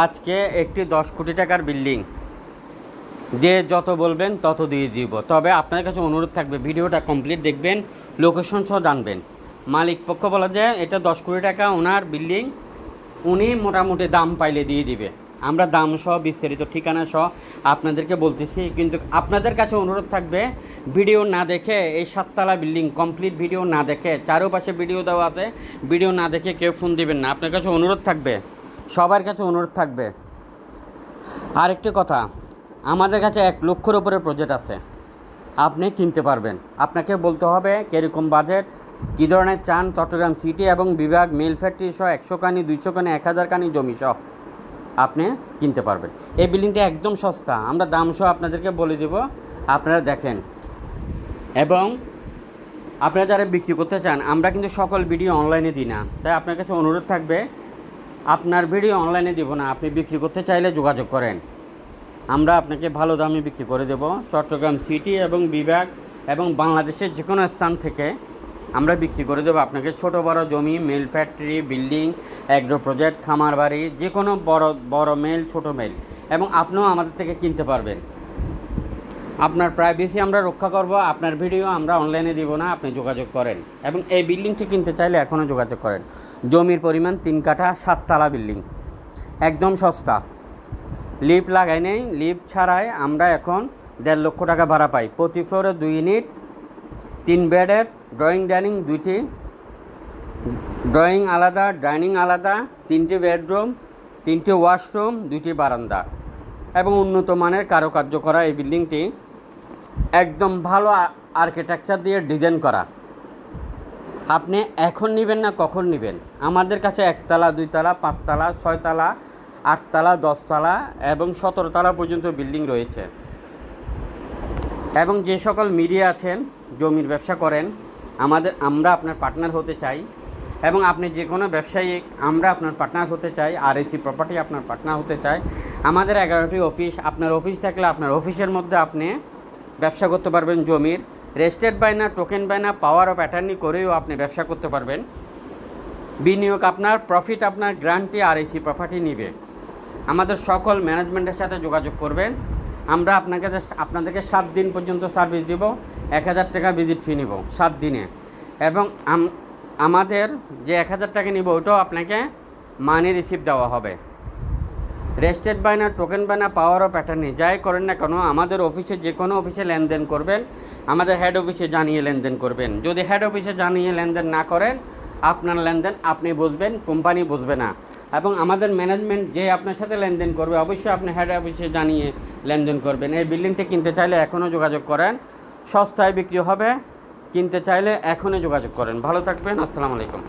আজকে একটি দশ কোটি টাকার বিল্ডিং। দিয়ে যত বলবেন তত দিয়ে দিব। তবে আপনার কাছে অনুরোধ থাকবে, ভিডিওটা কমপ্লিট দেখবেন, লোকেশন সহ জানবেন। মালিক পক্ষ বলা যায় এটা দশ কোটি টাকা, ওনার বিল্ডিং, উনি মোটামুটি দাম পাইলে দিয়ে দিবে। আমরা দাম সহ, বিস্তারিত ঠিকানা সহ আপনাদেরকে বলতেছি, কিন্তু আপনাদের কাছে অনুরোধ থাকবে, ভিডিও না দেখে, এই সাততলা বিল্ডিং, কমপ্লিট ভিডিও না দেখে, চারোপাশে ভিডিও দেওয়া আছে, ভিডিও না দেখে কেউ ফোন দিবেন না। আপনার কাছে অনুরোধ থাকবে সবার কাছে অনুরোধ থাকবে। আরেকটি কথা, আমাদের কাছে এক লক্ষর উপরে প্রজেক্ট আছে। আপনি কিনতে পারবেন। আপনাকে বলতে হবে কীরকম বাজেট কী ধরনের চান চট্টগ্রাম সিটি এবং বিভাগ মেল ফ্যাক্টরি সহ একশো কানি, দুইশো কানি, এক হাজার কানি জমি সহ আপনি কিনতে পারবেন। এই বিল্ডিংটা একদম সস্তা। আমরা দাম সহ আপনাদেরকে বলে দেব। আপনারা দেখেন। এবং আপনারা যারা বিক্রি করতে চান, আমরা কিন্তু সকল ভিডিও অনলাইনে দিই না। তাই আপনার কাছে অনুরোধ থাকবে আপনার ভিডিও অনলাইনে দিব না, আপনি বিক্রি করতে চাইলে যোগাযোগ করেন। আমরা আপনাকে ভালো দামে বিক্রি করে দেব। চট্টগ্রাম সিটি এবং বিভাগ এবং বাংলাদেশের যে কোনো স্থান থেকে আমরা বিক্রি করে দেবো আপনাকে ছোট, বড় জমি, mill factory, building, agro project, খামার বাড়ি যে কোনো বড় বড় মেল, ছোট মেল। এবং আপনিও আমাদের থেকে কিনতে পারবেন। আপনার প্রাইভেসি আমরা রক্ষা করব, আপনার ভিডিও আমরা অনলাইনে দিব না, আপনি যোগাযোগ করেন। এবং এই বিল্ডিংটি কিনতে চাইলে এখনও যোগাযোগ করেন। জমির পরিমাণ তিন কাঠা, সাততলা বিল্ডিং একদম সস্তা। লিফট লাগাই নেই লিফট ছাড়াই আমরা এখন দেড় লক্ষ টাকা ভাড়া পাই। প্রতি ফ্লোরে দুই ইউনিট তিন বেডের ড্রয়িং ডাইনিং দুইটি। ড্রয়িং আলাদা ডাইনিং আলাদা, তিনটি বেডরুম তিনটি ওয়াশরুম দুইটি বারান্দা। এবং উন্নত মানের কারুকার্য করা এই বিল্ডিংটি একদম ভালো আর্কিটেকচার দিয়ে ডিজাইন করা। আপনি এখন নেবেন না কখন নেবেন? আমাদের কাছে একতলা, দুইতলা, পাঁচতলা, ছয়তলা, আটতলা, দশতলা এবং সতেরোতলা পর্যন্ত বিল্ডিং রয়েছে। এবং যে সকল মিডিয়া আছেন, জমির ব্যবসা করেন, আমাদের আমরা আপনার পার্টনার হতে চাই। এবং আপনি যে কোনো ব্যবসায়ী, আমরা আপনার পার্টনার হতে চাই আর এসি প্রপার্টি আপনার পার্টনার হতে চাই। আমাদের এগারোটি অফিস, আপনার অফিস থাকলে আপনার অফিসের মধ্যে আপনি ব্যবসা করতে পারবেন জমির। রেজিস্টার্ড বাইনা টোকেন বাইনা পাওয়ার অফ অ্যাটার্নি করেও আপনি ব্যবসা করতে পারবেন। বিনিয়োগ আপনার, প্রফিট আপনার গ্রান্টি আর এসি প্রপার্টি নিবে। আমাদের সকল ম্যানেজমেন্টের সাথে যোগাযোগ করবেন। আমরা আপনাকে আপনাদেরকে সাত দিন পর্যন্ত সার্ভিস দিব, এক হাজার টাকা ভিজিট ফি নিব, সাত দিনে। এবং আমাদের যে এক হাজার টাকা নিব, ওটাও আপনাকে মানি রিসিভ দেওয়া হবে। রেস্টেড বাইনা টোকেন বাইনা পাওয়ার অফ অ্যাটার্নি যাই করেন না কেন, আমাদের অফিসে যে কোনো অফিসে লেনদেন করবেন, আমাদের হেড অফিসে জানিয়ে লেনদেন করবেন। যদি হেড অফিসে জানিয়ে লেনদেন না করেন, আপনার লেনদেন আপনি বুঝবেন কোম্পানি বুঝবে না। এবং আমাদের ম্যানেজমেন্ট যে আপনার সাথে লেনদেন করবে, অবশ্যই আপনি হেড অফিসে জানিয়ে লেনদেন করবেন। এই বিল্ডিংটি কিনতে চাইলে এখনও যোগাযোগ করেন। সস্তায় বিক্রি হবে, কিনতে চাইলে এখনই যোগাযোগ করেন। ভালো থাকবেন, আসসালামু আলাইকুম।